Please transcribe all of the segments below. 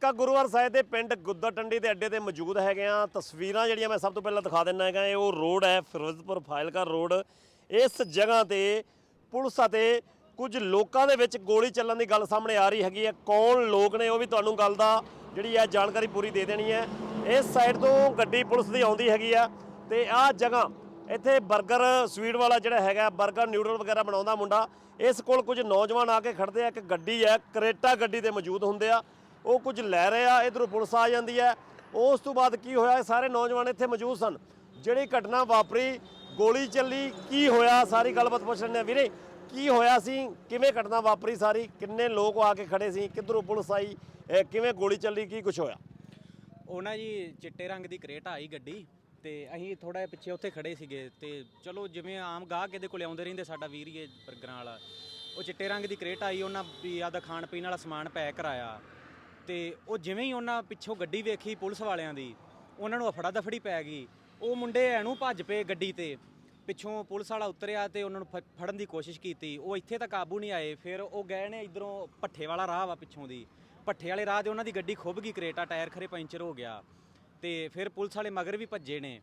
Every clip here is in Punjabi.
ਕਾ ਗੁਰੂਵਾਰ ਸਾਹਿਬ ਦੇ ਪਿੰਡ ਗੁੱਦਰ ਟੰਡੀ ਦੇ ਅੱਡੇ ਤੇ ਮੌਜੂਦ ਹੈਗੇ ਆ ਤਸਵੀਰਾਂ ਜਿਹੜੀਆਂ ਮੈਂ ਸਭ ਤੋਂ ਪਹਿਲਾਂ ਦਿਖਾ ਦਿੰਦਾ ਹੈਗਾ, ਇਹ ਉਹ ਰੋਡ ਹੈ, ਫਿਰੋਜ਼ਪੁਰ ਫਾਇਲਕਾ ਰੋਡ। ਇਸ ਜਗ੍ਹਾ ਤੇ ਪੁਲਿਸ ਅਤੇ ਕੁਝ ਲੋਕਾਂ ਦੇ ਵਿੱਚ ਗੋਲੀ ਚੱਲਣ ਦੀ ਗੱਲ ਸਾਹਮਣੇ ਆ ਰਹੀ ਹੈਗੀ ਹੈ। ਕੌਣ ਲੋਕ ਨੇ, ਉਹ ਵੀ ਤੁਹਾਨੂੰ ਗੱਲ ਦਾ ਜਿਹੜੀ ਹੈ ਜਾਣਕਾਰੀ ਪੂਰੀ ਦੇ ਦੇਣੀ ਹੈ। ਇਸ ਸਾਈਡ ਤੋਂ ਗੱਡੀ ਪੁਲਿਸ ਦੀ ਆਉਂਦੀ ਹੈਗੀ ਆ ਤੇ ਆਹ ਜਗ੍ਹਾ, ਇੱਥੇ 버ਗਰ ਸਵੀਟ ਵਾਲਾ ਜਿਹੜਾ ਹੈਗਾ 버ਗਰ ਨਿਊਡਲ ਵਗੈਰਾ ਬਣਾਉਂਦਾ ਮੁੰਡਾ। ਇਸ ਕੋਲ ਕੁਝ ਨੌਜਵਾਨ ਆ ਕੇ ਖੜਦੇ ਆ, ਇੱਕ ਗੱਡੀ ਹੈ, ਕਰੇਟਾ ਗੱਡੀ ਤੇ ਮੌਜੂਦ ਹੁੰਦੇ ਆ। ਉਹ ਕੁਝ ਲੈ ਰਹੇ ਆ ਇਧਰੋਂ ਪੁਲਿਸ ਆ ਜਾਂਦੀ ਹੈ। ਉਸ ਤੋਂ ਬਾਅਦ ਕੀ ਹੋਇਆ, ਇਹ ਸਾਰੇ ਨੌਜਵਾਨ ਇੱਥੇ ਮੌਜੂਦ ਸਨ। ਜਿਹੜੀ ਘਟਨਾ ਵਾਪਰੀ, ਗੋਲੀ ਚੱਲੀ, ਕੀ ਹੋਇਆ, ਸਾਰੀ ਗੱਲਬਾਤ ਪੁੱਛ ਲੈਂਦੇ ਆ ਵੀਰੇ, ਕੀ ਹੋਇਆ ਸੀ? ਕਿਵੇਂ ਘਟਨਾ ਵਾਪਰੀ ਸਾਰੀ? ਕਿੰਨੇ ਲੋਕ ਆ ਕੇ ਖੜੇ ਸੀ? ਕਿੱਧਰੋਂ ਪੁਲਿਸ ਆਈ? ਇਹ ਕਿਵੇਂ ਗੋਲੀ ਚੱਲੀ? ਕੀ ਕੁਝ ਹੋਇਆ? ਉਹ ਨਾ ਜੀ, ਚਿੱਟੇ ਰੰਗ ਦੀ ਕਰੇਟ ਆਈ ਗੱਡੀ ਤੇ ਅਸੀਂ ਥੋੜਾ ਜਿਹਾ ਪਿੱਛੇ ਉੱਥੇ ਖੜੇ ਸੀਗੇ ਤੇ ਚਲੋ ਜਿਵੇਂ ਆਮ ਗਾਹਕ ਇਹਦੇ ਕੋਲ ਆਉਂਦੇ ਰਹਿੰਦੇ, ਸਾਡਾ ਵੀਰ ਵੀਰੀਏ ਬਰਗਰਾਂ ਵਾਲਾ। ਉਹ ਚਿੱਟੇ ਰੰਗ ਦੀ ਕਰੇਟ ਆਈ, ਉਹਨਾਂ ਵੀ ਆਦਾ ਖਾਣ ਪੀਣ ਵਾਲਾ ਸਮਾਨ ਪੈਕ ਕਰਾਇਆ। ਤੇ ਉਹ ਜਿਵੇਂ ਹੀ ਉਹਨਾਂ ਪਿੱਛੋਂ ਗੱਡੀ ਵੇਖੀ ਪੁਲਿਸ ਵਾਲਿਆਂ ਦੀ, ਉਹਨਾਂ ਨੂੰ ਅਫੜਾ ਦਫੜੀ ਪੈ ਗਈ। ਉਹ ਮੁੰਡੇ ਐਨੂੰ ਭੱਜ ਪਏ ਗੱਡੀ ਤੇ। ਪਿੱਛੋਂ ਪੁਲਿਸ ਵਾਲਾ ਉਤਰਿਆ ਤੇ ਉਹਨਾਂ ਨੂੰ ਫ- ਫੜਨ ਦੀ ਕੋਸ਼ਿਸ਼ ਕੀਤੀ। ਉਹ ਇੱਥੇ ਤਾਂ ਕਾਬੂ ਨਹੀਂ ਆਏ। ਫਿਰ ਉਹ ਗਏ ਨੇ ਇਧਰੋਂ ਭੱਠੇ ਵਾਲਾ ਰਾਹ ਵਾ ਪਿੱਛੋਂ ਦੀ। ਭੱਠੇ ਵਾਲੇ ਰਾਹ ਦੇ ਉਹਨਾਂ ਦੀ ਗੱਡੀ ਖੁੱਭ ਗਈ, ਕਰੇਟਾ ਟਾਇਰ ਖਰੇ ਪੈਂਚਰ ਹੋ ਗਿਆ। ਤੇ ਫਿਰ ਪੁਲਿਸ ਵਾਲੇ ਮਗਰ ਵੀ ਭੱਜੇ ਨੇ।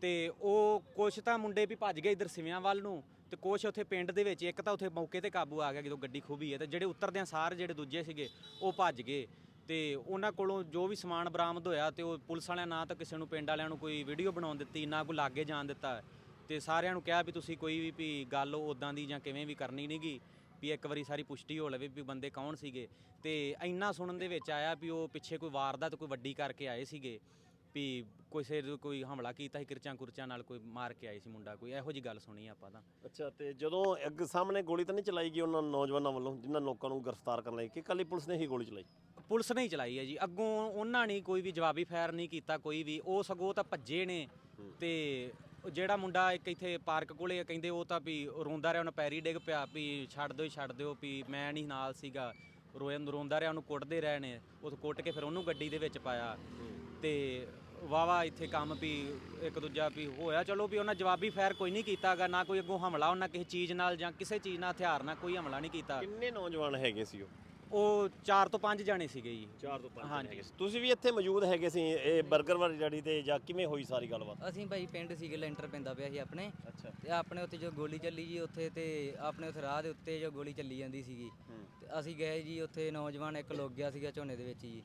ਤੇ ਉਹ ਕੁਛ ਤਾਂ ਮੁੰਡੇ ਵੀ ਭੱਜ ਗਏ ਇਧਰ ਸਿਵਿਆਂ ਵੱਲ ਨੂੰ। ਤੇ ਕੁਛ ਉੱਥੇ ਪਿੰਡ ਦੇ ਵਿੱਚ, ਇੱਕ ਤਾਂ ਉੱਥੇ ਮੌਕੇ ਤੇ ਕਾਬੂ ਆ ਗਿਆ ਜਦੋਂ ਗੱਡੀ ਖੁੱਭੀ ਹੈ। ਤੇ ਜਿਹੜੇ ਉਤਰਦਿਆਂ ਸਾਰ ਜਿਹੜੇ ਦੂਜੇ ਸੀਗੇ, ਉਹ ਭੱਜ ਗਏ। ਤੇ ਉਹਨਾਂ ਕੋਲੋਂ ਜੋ ਵੀ ਸਮਾਨ ਬਰਾਮਦ ਹੋਇਆ ਤੇ ਉਹ ਪੁਲਿਸ ਵਾਲਿਆਂ ਨਾ ਤਾਂ ਕਿਸੇ ਨੂੰ, ਪਿੰਡ ਵਾਲਿਆਂ ਨੂੰ ਕੋਈ ਵੀਡੀਓ ਬਣਾਉਣ ਦਿੱਤੀ, ਨਾ ਕੋਈ ਲਾਗੇ ਜਾਣ ਦਿੱਤਾ। ਤੇ ਸਾਰਿਆਂ ਨੂੰ ਕਿਹਾ ਵੀ ਤੁਸੀਂ ਕੋਈ ਵੀ ਵੀ ਗੱਲ ਉਦਾਂ ਦੀ ਜਾਂ ਕਿਵੇਂ ਵੀ ਕਰਨੀ ਨਹੀਂਗੀ ਵੀ ਇੱਕ ਵਾਰੀ ਸਾਰੀ ਪੁਸ਼ਟੀ ਹੋ ਲਵੇ ਵੀ ਬੰਦੇ ਕੌਣ ਸੀਗੇ। ਤੇ ਇੰਨਾ ਸੁਣਨ ਦੇ ਵਿੱਚ ਆਇਆ ਵੀ ਉਹ ਪਿੱਛੇ ਕੋਈ ਵਾਰਦਾਤ ਕੋਈ ਵੱਡੀ ਕਰਕੇ ਆਏ ਸੀਗੇ, ਵੀ ਕੋਈ ਸਿਰ ਕੋਈ ਹਮਲਾ ਕੀਤਾ ਸੀ, ਕਿਰਚਾਂ ਕੁਰਚਾਂ ਨਾਲ ਕੋਈ ਮਾਰ ਕੇ ਆਏ ਸੀ ਮੁੰਡਾ ਕੋਈ। ਇਹੋ ਜੀ ਗੱਲ ਸੁਣੀ ਆਪਾਂ ਤਾਂ। ਅੱਛਾ, ਤੇ ਜਦੋਂ ਅੱਗ ਸਾਹਮਣੇ ਗੋਲੀ ਤਾਂ ਨਹੀਂ ਚਲਾਈ ਗਈ ਉਹਨਾਂ ਨੌਜਵਾਨਾਂ ਵੱਲੋਂ, ਜਿਨ੍ਹਾਂ ਲੋਕਾਂ ਨੂੰ ਗ੍ਰਿਫਤਾਰ ਕਰਨ ਲਈ? ਕਿ ਕੱਲੀ ਪੁਲਿਸ ਨੇ ਹੀ ਗੋਲੀ ਚਲਾਈ? ਪੁਲਿਸ ਨੇ ਹੀ ਚਲਾਈ ਹੈ ਜੀ। ਅੱਗੋਂ ਉਹਨਾਂ ਨੇ ਕੋਈ ਵੀ ਜਵਾਬੀ ਫਾਇਰ ਨਹੀਂ ਕੀਤਾ ਕੋਈ ਵੀ। ਉਹ ਸਗੋਂ ਤਾਂ ਭੱਜੇ ਨੇ ਤੇ ਉਹ ਜਿਹੜਾ ਮੁੰਡਾ ਇੱਕ ਇੱਥੇ ਪਾਰਕ ਕੋਲੇ ਕਹਿੰਦੇ ਉਹ ਤਾਂ ਵੀ ਰੋਂਦਾ ਰਿਹਾ ਉਹਨੇ ਪੈਰੀ ਡਿੱਗ ਪਿਆ ਵੀ ਛੱਡ ਦਿਓ ਛੱਡ ਦਿਓ ਵੀ ਮੈਂ ਨਹੀਂ ਨਾਲ ਸੀਗਾ। ਰੋਇੰ ਰੋਂਦਾ ਰਿਹਾ ਉਹਨੂੰ ਕੁੱਟਦੇ ਰਹੇ ਨੇ। ਉਹ ਕੁੱਟ ਕੇ ਫਿਰ ਉਹਨੂੰ ਗੱਡੀ ਦੇ ਵਿੱਚ ਪਾਇਆ। ਤੇ ਵਾਵਾ ਇੱਥੇ ਕੰਮ ਵੀ ਇੱਕ ਦੂਜਾ ਵੀ ਹੋਇਆ। ਚਲੋ ਵੀ ਉਹਨਾਂ ਜਵਾਬੀ ਫਾਇਰ ਕੋਈ ਨਹੀਂ ਕੀਤਾਗਾ ਨਾ ਕੋਈ ਅੱਗੋਂ ਹਮਲਾ ਉਹਨਾਂ ਕਿਸੇ ਚੀਜ਼ ਨਾਲ ਜਾਂ ਕਿਸੇ ਚੀਜ਼ ਨਾਲ ਹਥਿਆਰ ਨਾਲ ਕੋਈ ਹਮਲਾ ਨਹੀਂ ਕੀਤਾ। ਕਿੰਨੇ ਨੌਜਵਾਨ ਹੈਗੇ ਸੀ ਉਹ? ਉਹ 4 ਤੋਂ 5 ਜਾਣੇ ਸੀਗੇ ਜੀ। 4 ਤੋਂ 5 ਹਾਂਜੀ। ਤੁਸੀਂ ਵੀ ਇੱਥੇ ਮੌਜੂਦ ਹੈਗੇ ਸੀ ਇਹ 버ਗਰ ਵਾਲੀ ਜੜੀ ਤੇ ਜਾਂ ਕਿਵੇਂ ਹੋਈ ਸਾਰੀ ਗੱਲਬਾਤ? ਅਸੀਂ ਭਾਈ ਪਿੰਡ ਸੀਗੇ ਲੈਂਟਰ ਪੈਂਦਾ ਪਿਆ ਸੀ ਆਪਣੇ। ਅੱਛਾ। ਤੇ ਆਪਣੇ ਉੱਥੇ ਜੋ ਗੋਲੀ ਚੱਲੀ ਜੀ ਉੱਥੇ ਤੇ ਆਪਣੇ ਉੱਥੇ ਰਾਹ ਦੇ ਉੱਤੇ ਜੋ ਗੋਲੀ ਚੱਲੀ ਜਾਂਦੀ ਸੀਗੀ। ਤੇ ਅਸੀਂ ਗਏ ਜੀ ਉੱਥੇ ਨੌਜਵਾਨ ਇੱਕ ਲੁੱਕ ਗਿਆ ਸੀਗਾ ਝੋਨੇ ਦੇ ਵਿੱਚ ਜੀ।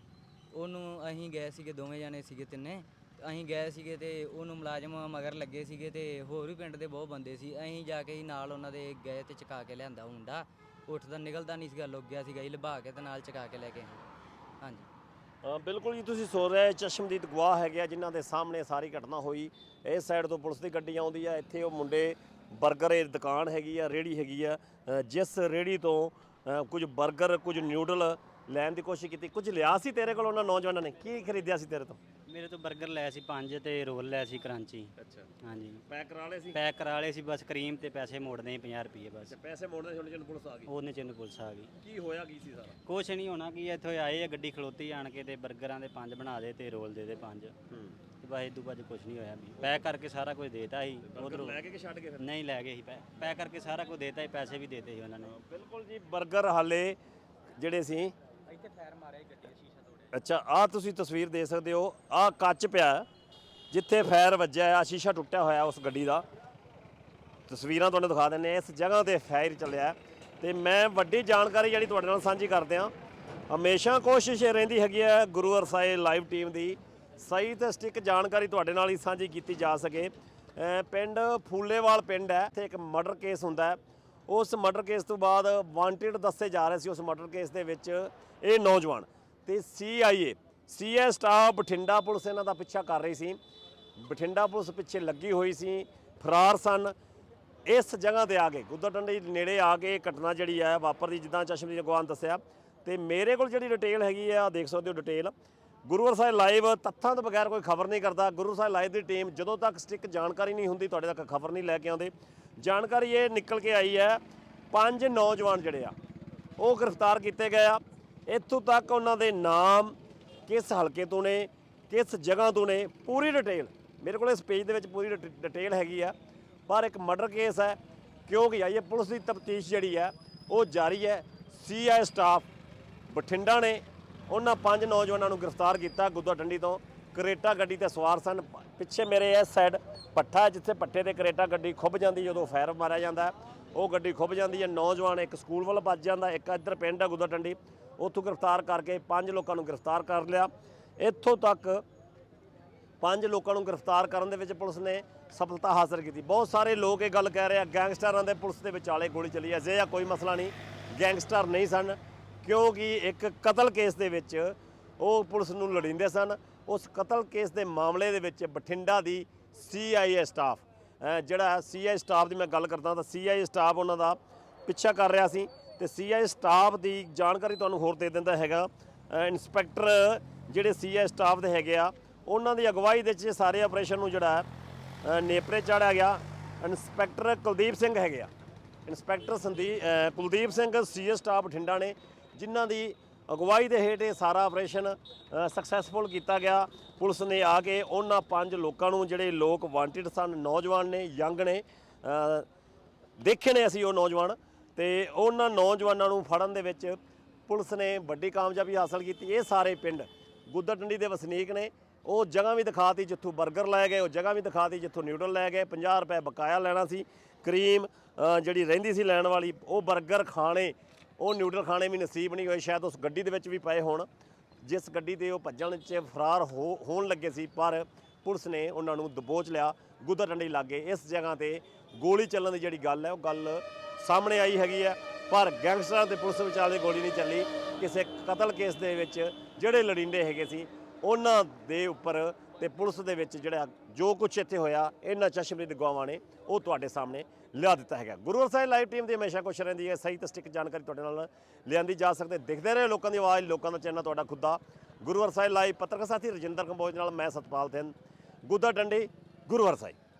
ਉਹਨੂੰ ਅਸੀਂ ਗਏ ਸੀਗੇ ਦੋਵੇਂ ਜਾਣੇ ਸੀਗੇ ਤਿੰਨੇ। ਤੇ ਅਸੀਂ ਗਏ ਸੀਗੇ ਤੇ ਉਹਨੂੰ ਮੁਲਾਜ਼ਮ ਮਗਰ ਲੱਗੇ ਸੀਗੇ ਤੇ ਹੋਰ ਵੀ ਪਿੰਡ ਦੇ ਬਹੁਤ ਬੰਦੇ ਸੀ। ਅਸੀਂ ਜਾ ਕੇ ਹੀ ਨਾਲ ਉਹਨਾਂ ਦੇ ਗਏ ਤੇ ਚਕਾ ਕੇ ਲਿਆਂਦਾ ਉਹ ਮੁੰਡਾ। ਉੱਠਦਾ ਨਿਕਲਦਾ ਨਹੀਂ ਸੀਗਾ ਲੁੱਕ ਗਿਆ ਸੀਗਾ ਜੀ ਲਭਾ ਕੇ ਤੇ ਨਾਲ ਚਕਾ ਕੇ ਲੈ ਕੇ ਆਏ। ਹਾਂਜੀ। ਹਾਂ ਬਿਲਕੁਲ ਜੀ ਤੁਸੀਂ ਸੁਣ ਰਹੇ ਚਸ਼ਮਦੀਦ ਗਵਾਹ ਹੈਗੇ ਆ ਜਿਨ੍ਹਾਂ ਦੇ ਸਾਹਮਣੇ ਸਾਰੀ ਘਟਨਾ ਹੋਈ। ਇਸ ਸਾਈਡ ਤੋਂ ਪੁਲਿਸ ਦੀ ਗੱਡੀ ਆਉਂਦੀ ਆ ਇੱਥੇ ਉਹ ਮੁੰਡੇ 버ਗਰ ਇਹ ਦੁਕਾਨ ਹੈਗੀ ਆ ਰੇੜੀ ਹੈਗੀ ਆ। ਅ, ਜਿਸ ਰੇੜੀ ਤੋਂ ਅ, ਕੁਝ 버ਗਰ ਕੁਝ ਨਿਊਡਲ ਲੈਣ ਦੀ ਕੋਸ਼ਿਸ਼ ਕੀਤੀ ਕੁਝ ਲਿਆ ਸੀ ਤੇਰੇ ਕੋਲ ਉਹਨਾਂ ਨੌਜਵਾਨਾਂ ਨੇ? ਕੀ ਖਰੀਦਿਆ ਸੀ ਤੇਰੇ ਤੋਂ? ਮੇਰੇ ਤੋਂ 버ਗਰ ਲਿਆ ਸੀ ਪੰਜ ਤੇ ਰੋਲ ਲਿਆ ਸੀ ਕਰਾਂਚੀ। ਅੱਛਾ। ਹਾਂਜੀ। ਪੈਕ ਕਰਾ ਲਏ ਸੀ? ਪੈਕ ਕਰਾ ਲਏ ਸੀ ਬਸ ਕਰੀਮ ਤੇ ਪੈਸੇ ਮੋੜਨੇ 50 ਰੁਪਏ ਬਸ। ਪੈਸੇ ਮੋੜਨੇ ਹੁਣ ਜਨ ਪੁਲਿਸ ਆ ਗਈ। ਉਹਨੇ ਚਿੰਨ ਪੁਲਿਸ ਆ ਗਈ। ਕੀ ਹੋਇਆ ਕੀ ਸੀ ਸਾਰਾ? ਕੁਛ ਨਹੀਂ ਹੋਣਾ ਕੀ ਇੱਥੇ ਆਏ ਆ ਗੱਡੀ ਖਲੋਤੀ ਆਣ ਕੇ ਤੇ 버ਗਰਾਂ ਦੇ ਪੰਜ ਬਣਾ ਦੇ ਤੇ ਰੋਲ ਦੇ ਦੇ ਪੰਜ। ਹੂੰ। ਤੇ ਬਸ ਇਦੋਂ ਬਾਅਦ ਕੁਛ ਨਹੀਂ ਹੋਇਆ। ਪੈਕ ਕਰਕੇ ਸਾਰਾ ਕੁਝ ਦੇਤਾ ਸੀ। ਉਧਰੋਂ ਲੈ ਕੇ ਕਿ ਛੱਡ ਕੇ ਨਹੀਂ ਲੈ ਗਏ ਸੀ ਪੈਕ ਕਰਕੇ ਸਾਰਾ ਕੁਝ ਦੇਤਾ ਸੀ ਪੈਸੇ ਵੀ ਦੇਤੇ ਸੀ ਉਹਨਾਂ ਨੇ। ਬਿਲਕੁਲ ਜੀ 버ਗਰ ਹਾਲੇ ਜਿਹੜੇ ਸੀ ਇੱਥੇ ਫੈਰ ਮਾਰਿਆ ਗੱਡੀ ਸੀ ਅੱਛਾ, ਆਹ ਤੁਸੀਂ ਤਸਵੀਰ ਦੇ ਸਕਦੇ ਹੋ, ਆਹ ਕੱਚ ਪਿਆ ਜਿੱਥੇ ਫਾਇਰ ਵੱਜਿਆ ਆ ਸ਼ੀਸ਼ਾ ਟੁੱਟਿਆ ਹੋਇਆ ਉਸ ਗੱਡੀ ਦਾ। ਤਸਵੀਰਾਂ ਤੁਹਾਨੂੰ ਦਿਖਾ ਦਿੰਨੇ ਹਾਂ। ਇਸ ਜਗ੍ਹਾ ਤੇ ਫਾਇਰ ਚੱਲਿਆ ਹੈ। ਤੇ ਮੈਂ ਵੱਡੀ ਜਾਣਕਾਰੀ ਜਿਹੜੀ ਤੁਹਾਡੇ ਨਾਲ ਸਾਂਝੀ ਕਰਦੇ ਹਾਂ, ਹਮੇਸ਼ਾ ਕੋਸ਼ਿਸ਼ ਇਹ ਰਹਿੰਦੀ ਹੈਗੀ ਹੈ, ਗੁਰੂ ਅਰਸਾਏ ਲਾਈਵ ਟੀਮ ਦੀ, ਸਹੀ ਤੇ ਸਟਿਕ ਜਾਣਕਾਰੀ ਤੁਹਾਡੇ ਨਾਲ ਹੀ ਸਾਂਝੀ ਕੀਤੀ ਜਾ ਸਕੇ। ਪਿੰਡ ਫੂਲੇਵਾਲ ਪਿੰਡ ਹੈ, ਇੱਥੇ ਇੱਕ ਮਰਡਰ ਕੇਸ ਹੁੰਦਾ ਹੈ। ਉਸ ਮਰਡਰ ਕੇਸ ਤੋਂ ਬਾਅਦ ਵਾਂਟਡ ਦੱਸੇ ਜਾ ਰਹੇ ਸੀ, ਉਸ ਮਰਡਰ ਕੇਸ ਦੇ ਵਿੱਚ ਇਹ ਨੌਜਵਾਨ। ਤੇ CIA CA staff Bathinda police ਇਹਨਾਂ ਦਾ ਪਿੱਛਾ ਕਰ ਰਹੀ ਸੀ। ਬਠਿੰਡਾ ਪੁਲਿਸ ਪਿੱਛੇ ਲੱਗੀ ਹੋਈ ਸੀ, ਫਰਾਰ ਸਨ। ਇਸ ਜਗ੍ਹਾ ਤੇ ਆ ਕੇ ਗੁੱਦਰਡੰਡੀ ਦੇ ਨੇੜੇ ਆ ਕੇ ਘਟਨਾ ਜਿਹੜੀ ਹੈ ਵਾਪਰਦੀ ਜਿੱਦਾਂ ਚਸ਼ਮਦੀਦ ਅਗਵਾਨ ਦੱਸਿਆ। ਤੇ ਮੇਰੇ ਕੋਲ ਜਿਹੜੀ ਡਿਟੇਲ ਹੈਗੀ ਆ, ਦੇਖ ਸਕਦੇ ਹੋ ਡਿਟੇਲ ਗੁਰੂਵਰ ਸਾਹਿਬ ਲਾਈਵ ਤੱਥਾਂ ਤੋਂ ਬਗੈਰ ਕੋਈ ਖਬਰ ਨਹੀਂ ਕਰਦਾ। ਗੁਰੂ ਸਾਹਿਬ ਲਾਈਵ ਦੀ ਟੀਮ ਜਦੋਂ ਤੱਕ ਸਟਿਕ ਜਾਣਕਾਰੀ ਨਹੀਂ ਹੁੰਦੀ, ਤੁਹਾਡੇ ਤੱਕ ਖਬਰ ਨਹੀਂ ਲੈ ਕੇ ਆਉਂਦੇ। ਜਾਣਕਾਰੀ ਇਹ ਨਿਕਲ ਕੇ ਆਈ ਹੈ, ਪੰਜ ਨੌਜਵਾਨ ਜਿਹੜੇ ਆ, ਉਹ ਗ੍ਰਿਫਤਾਰ ਕੀਤੇ ਗਏ ਆ। ਇੱਥੋਂ ਤੱਕ ਉਹਨਾਂ ਦੇ ਨਾਮ ਕਿਸ ਹਲਕੇ ਤੋਂ ਨੇ, ਕਿਸ ਜਗ੍ਹਾ ਤੋਂ ਨੇ, ਪੂਰੀ ਡਿਟੇਲ। ਮੇਰੇ ਕੋਲ ਇਸ ਪੇਜ ਦੇ ਵਿੱਚ ਪੂਰੀ ਡਿਟ- ਡਿਟੇਲ ਹੈਗੀ ਆ। ਪਰ ਇੱਕ ਮਰਡਰ ਕੇਸ ਹੈ, ਕਿਉਂਕਿ ਆਈਏ ਪੁਲਿਸ ਦੀ ਤਫਤੀਸ਼ ਜਿਹੜੀ ਹੈ, ਉਹ ਜਾਰੀ ਹੈ। ਸੀਆਈ ਸਟਾਫ ਬਠਿੰਡਾ ਨੇ ਉਹਨਾਂ ਪੰਜ ਨੌਜਵਾਨਾਂ ਨੂੰ ਗ੍ਰਿਫਤਾਰ ਕੀਤਾ ਗੁੱਦਾ ਡੰਡੀ ਤੋਂ। ਕਰੇਟਾ ਗੱਡੀ ਤੇ ਸਵਾਰ ਸਨ। ਪਿੱਛੇ ਮੇਰੇ ਇਸ ਸਾਈਡ ਪੱਠਾ ਜਿੱਥੇ ਪੱਠੇ ਤੇ ਕਰੇਟਾ ਗੱਡੀ ਖੁੱਭ ਜਾਂਦੀ ਜਦੋਂ ਫਾਇਰ ਮਾਰਿਆ ਜਾਂਦਾ ਉਹ ਗੱਡੀ ਖੁੱਭ ਜਾਂਦੀ ਹੈ, ਨੌਜਵਾਨ ਇੱਕ ਸਕੂਲ ਵੱਲ ਭੱਜ ਜਾਂਦਾ ਇੱਕ ਇੱਧਰ ਪਿੰਡ ਹੈ ਗੁੱਦਾ ਡੰਡੀ। ਉੱਥੋਂ ਗ੍ਰਿਫਤਾਰ ਕਰਕੇ ਪੰਜ ਲੋਕਾਂ ਨੂੰ ਗ੍ਰਿਫਤਾਰ ਕਰ ਲਿਆ। ਇੱਥੋਂ ਤੱਕ ਪੰਜ ਲੋਕਾਂ ਨੂੰ ਗ੍ਰਿਫਤਾਰ ਕਰਨ ਦੇ ਵਿੱਚ ਪੁਲਿਸ ਨੇ ਸਫਲਤਾ ਹਾਸਲ ਕੀਤੀ। ਬਹੁਤ ਸਾਰੇ ਲੋਕ ਇਹ ਗੱਲ ਕਹਿ ਰਹੇ ਆ, ਗੈਂਗਸਟਰਾਂ ਦੇ ਪੁਲਿਸ ਦੇ ਵਿਚਾਲੇ ਗੋਲੀ ਚੱਲੀ ਐ ਅਜਿਹਾ ਕੋਈ ਮਸਲਾ ਨਹੀਂ, ਗੈਂਗਸਟਰ ਨਹੀਂ ਸਨ, ਕਿਉਂਕਿ ਇੱਕ ਕਤਲ ਕੇਸ ਦੇ ਵਿੱਚ ਉਹ ਪੁਲਿਸ ਨੂੰ ਲੜਿੰਦੇ ਸਨ। ਉਸ ਕਤਲ ਕੇਸ ਦੇ ਮਾਮਲੇ ਦੇ ਵਿੱਚ ਬਠਿੰਡਾ ਦੀ ਸੀਆਈਏ ਸਟਾਫ ਅਹ ਜਿਹੜਾ ਸੀਆਈ ਸਟਾਫ ਦੀ ਮੈਂ ਗੱਲ ਕਰਦਾ ਤਾਂ ਸੀਆਈ ਸਟਾਫ ਉਹਨਾਂ ਦਾ ਪਿੱਛਾ ਕਰ ਰਿਹਾ ਸੀ। ਤੇ ਸੀਆਈ ਸਟਾਫ ਦੀ ਜਾਣਕਾਰੀ ਤੁਹਾਨੂੰ ਹੋਰ ਦੇ ਦਿੰਦਾ ਹੈਗਾ। ਅਹ ਇੰਸਪੈਕਟਰ ਜਿਹੜੇ ਸੀਆਈ ਸਟਾਫ ਦੇ ਹੈਗੇ ਆ, ਉਹਨਾਂ ਦੀ ਅਗਵਾਈ ਦੇ ਵਿੱਚ ਸਾਰੇ ਆਪਰੇਸ਼ਨ ਨੂੰ ਜਿਹੜਾ ਨੇਪਰੇ ਚਾੜਿਆ ਗਿਆ। ਇੰਸਪੈਕਟਰ ਕੁਲਦੀਪ ਸਿੰਘ ਹੈਗੇ ਆ। Inspector Sandeep Kuldeep Singh CS staff Bathinda ਨੇ, ਜਿਨ੍ਹਾਂ ਦੀ ਅਗਵਾਈ ਦੇ ਹੇਠ ਇਹ ਸਾਰਾ ਆਪਰੇਸ਼ਨ ਸਕਸੈਸਫੁਲ ਕੀਤਾ ਗਿਆ। ਪੁਲਿਸ ਨੇ ਆ ਕੇ ਉਹਨਾਂ ਪੰਜ ਲੋਕਾਂ ਨੂੰ ਜਿਹੜੇ ਲੋਕ ਵਾਂਟਿਡ ਸਨ, ਨੌਜਵਾਨ ਨੇ, ਯੰਗ ਨੇ ਦੇਖੇ ਨੇ ਅਸੀਂ ਉਹ ਨੌਜਵਾਨ। ਤੇ ਉਹਨਾਂ ਨੌਜਵਾਨਾਂ ਨੂੰ ਫੜਨ ਦੇ ਵਿੱਚ ਪੁਲਿਸ ਨੇ ਵੱਡੀ ਕਾਮਯਾਬੀ ਹਾਸਲ ਕੀਤੀ। ਇਹ ਸਾਰੇ ਪਿੰਡ ਗੁੱਦਰ ਡੰਡੀ ਦੇ ਵਸਨੀਕ ਨੇ। ਉਹ ਜਗ੍ਹਾ ਵੀ ਦਿਖਾਤੀ ਜਿੱਥੋਂ 버ਗਰ ਲੈ ਗਏ, ਉਹ ਜਗ੍ਹਾ ਵੀ ਦਿਖਾਤੀ ਜਿੱਥੋਂ ਨਿਊਡਲ ਲੈ ਗਏ। 50 ਰੁਪਏ ਬਕਾਇਆ ਲੈਣਾ ਸੀ। ਕਰੀਮ ਜਿਹੜੀ ਰਹਿੰਦੀ ਸੀ ਲੈਣ ਵਾਲੀ, ਉਹ 버ਗਰ ਖਾਣੇ, ਉਹ ਨਿਊਡਲ ਖਾਣੇ ਵੀ ਨਸੀਬ ਨਹੀਂ ਹੋਏ। ਸ਼ਾਇਦ ਉਸ ਗੱਡੀ ਦੇ ਵਿੱਚ ਵੀ ਪਏ ਹੋਣ। ਜਿਸ ਗੱਡੀ ਤੇ ਉਹ ਭੱਜਣ 'ਚ ਫਰਾਰ ਹੋ, ਹੋਣ ਲੱਗੇ ਸੀ, ਪਰ ਪੁਲਿਸ ਨੇ ਉਹਨਾਂ ਨੂੰ ਦਬੋਚ ਲਿਆ ਗੁੱਦਰ ਡੰਡੀ ਲਾਗੇ ਇਸ ਜਗ੍ਹਾ ਤੇ ਗੋਲੀ ਚੱਲਣ ਦੀ ਜਿਹੜੀ ਗੱਲ ਹੈ, ਉਹ ਗੱਲ ਸਾਹਮਣੇ ਆਈ ਹੈਗੀ ਹੈ। ਪਰ ਗੈਂਗਸਟਰਾਂ ਤੇ ਪੁਲਿਸ ਵਿਚਾਲੇ ਗੋਲੀ ਨਹੀਂ ਚੱਲੀ। ਕਿਸੇ ਕਤਲ ਕੇਸ ਦੇ ਵਿੱਚ ਜਿਹੜੇ ਲੜਿੰਦੇ ਹੈਗੇ ਸੀ, ਉਹਨਾਂ ਦੇ ਉੱਪਰ ਤੇ ਪੁਲਿਸ ਦੇ ਵਿੱਚ ਜਿਹੜਾ ਜੋ ਕੁਝ ਇੱਥੇ ਹੋਇਆ, ਇਹਨਾਂ ਚਸ਼ਮੇ ਦੇ ਗਵਾਹਾਂ ਨੇ ਉਹ ਤੁਹਾਡੇ ਸਾਹਮਣੇ ਲਿਆ ਦਿੱਤਾ ਹੈਗਾ। ਗੁਰੂ ਸਾਹਿਬ ਲਾਈਵ ਟੀਮ ਦੀ ਹਮੇਸ਼ਾ ਕੋਸ਼ਿਸ਼ ਰਹਿੰਦੀ ਹੈ। ਸਹੀ ਤੇ ਜਾਣਕਾਰੀ ਤੁਹਾਡੇ ਨਾਲ ਲਿਆਂਦੀ ਜਾ ਸਕਦੇ ਦਿਖਦੇ ਰਹੇ ਲੋਕਾਂ ਦੀ ਆਵਾਜ਼, ਲੋਕਾਂ ਦਾ ਚੈਨਲ ਤੁਹਾਡਾ ਖੁੱਦਾ ਗੁਰੂ ਸਾਹਿਬ ਲਾਈਵ ਪੱਤਰਕਾਰ ਸਾਥੀ ਰਜਿੰਦਰ ਕੰਬੋਜ ਨਾਲ ਮੈਂ ਸਤਪਾਲ ਸਿੰਘ ਗੁੱਦਾ ਡੰਡੀ ਗੁਰੂ ਸਾਹਿਬ